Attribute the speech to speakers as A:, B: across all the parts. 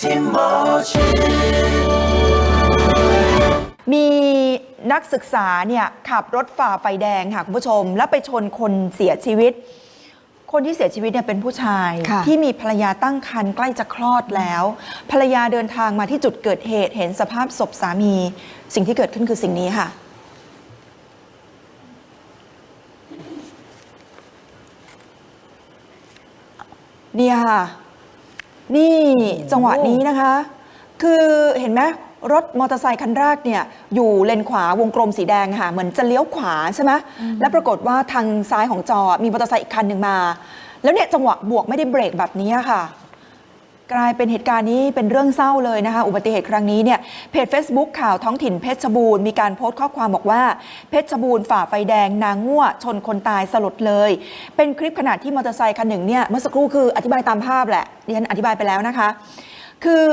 A: ที่หมอชิด
B: มีนักศึกษาเนี่ยขับรถฝ่าไฟแดงค่ะคุณผู้ชม แล้วไปชนคนเสียชีวิต คนที่เสียชีวิตเนี่ยเป็นผู้ชาย
C: ค่ะ
B: ที่มีภรรยาตั้งครรภ์ใกล้จะคลอดแล้ว ภรรยาเดินทางมาที่จุดเกิดเหตุเห็นสภาพศพสามี สิ่งที่เกิดขึ้นคือสิ่งนี้ค่ะเนี่ยค่ะ นี่จังหวะนี้นะคะ คือเห็นไหมรถมอเตอร์ไซคันแรกเนี่ยอยู่เลนขวาวงกลมสีแดงค่ะ เหมือนจะเลี้ยวขวาใช่ไหมแล้วปรากฏว่าทางซ้ายของจอมีมอเตอร์ไซค์อีกคันหนึ่งมา แล้วเนี่ยจังหวะบวกไม่ได้เบรกแบบนี้ค่ะ กลายเป็นเหตุการณ์นี้เป็นเรื่องเศร้าเลยนะคะ อุบัติเหตุครั้งนี้เนี่ยเพจ Facebook ข่าวท้องถิ่นเพชรบูรณ์มีการโพสต์ข้อความบอกว่า เพชรบูรณ์ฝ่าไฟแดงนางง่วชนคนตายสลดเลย เป็นคลิปขณะที่มอเตอร์ไซค์คันหนึ่งเนี่ยเมื่อสักครู่คืออธิบายตามภาพแหละดิฉันอธิบายไปแล้วนะคะ คือ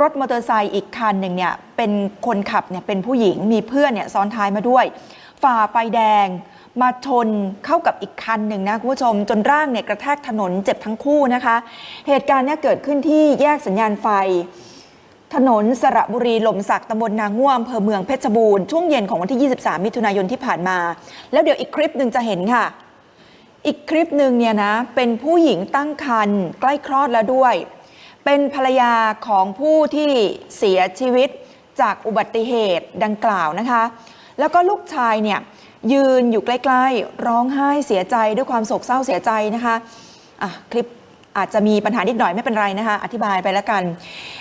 B: รถมอเตอร์ไซค์อีกคันหนึ่งเนี่ยเป็นคนขับเนี่ยเป็นผู้หญิงมีเพื่อนเนี่ยซ้อนท้ายมาด้วย ฝ่าไฟแดง มาชนเข้ากับอีกคันหนึ่งนะคุณผู้ชม จนร่างเนี่ยกระแทกถนนเจ็บทั้งคู่นะคะ เหตุการณ์เนี่ยเกิดขึ้นที่แยกสัญญาณไฟ ถนนสระบุรีหล่มสักตำบลนางง่วงอำเภอเมืองเพชรบูรณ์ช่วงเย็นของวันที่ 23 มิถุนายนที่ผ่านมา แล้วเดี๋ยวอีกคลิปหนึ่งจะเห็นค่ะอีกคลิปหนึ่งเนี่ยนะเป็นผู้หญิงตั้งครรภ์ใกล้คลอดแล้วด้วย เป็นภรรยาของผู้ที่เสียชีวิตจากอุบัติเหตุดังกล่าวนะคะ แล้วก็ลูกชายเนี่ยยืนอยู่ใกล้ๆ ร้องไห้เสียใจด้วยความโศกเศร้าเสียใจนะคะอะคลิปอาจจะมีปัญหานิดหน่อยไม่เป็นไรนะคะ อธิบายไปแล้วกัน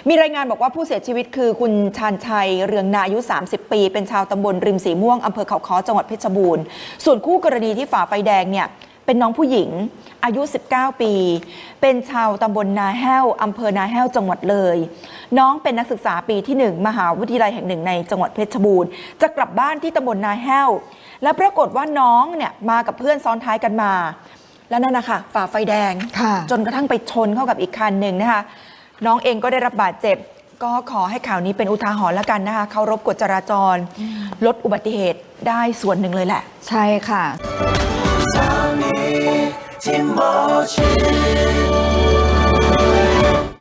B: มีรายงานบอกว่าผู้เสียชีวิตคือคุณชานชัย เรืองนาอายุ 30 ปี เป็นชาวตำบลริมสีม่วงอำเภอเขาค้อจังหวัดเพชรบูรณ์ ส่วนคู่กรณีที่ฝ่าไฟแดงเนี่ย เป็นน้องผู้หญิงอายุ 19 ปี เป็นชาวตำบลนาแห้วอำเภอนาแห้วจังหวัดเลย น้องเป็นนักศึกษาปีที่ 1 มหาวิทยาลัยแห่งหนึ่งในจังหวัดเพชรบูรณ์ จะกลับบ้านที่ตำบลนาแห้ว และปรากฏว่าน้องเนี่ยมากับเพื่อนซ้อนท้ายกันมา แล้วนั่นนะคะฝ่าไฟแดง
C: ค่ะ
B: จนกระทั่งไปชนเข้ากับอีกคันหนึ่งนะคะ น้องเองก็ได้รับบาดเจ็บ ก็ขอให้ข่าวนี้เป็นอุทาหรณ์แล้วกันนะคะเคารพกฎจราจร ลดอุบัติเหตุได้ส่วนหนึ่งเลยแหละ
C: ใช่ค่ะ
A: тім очі.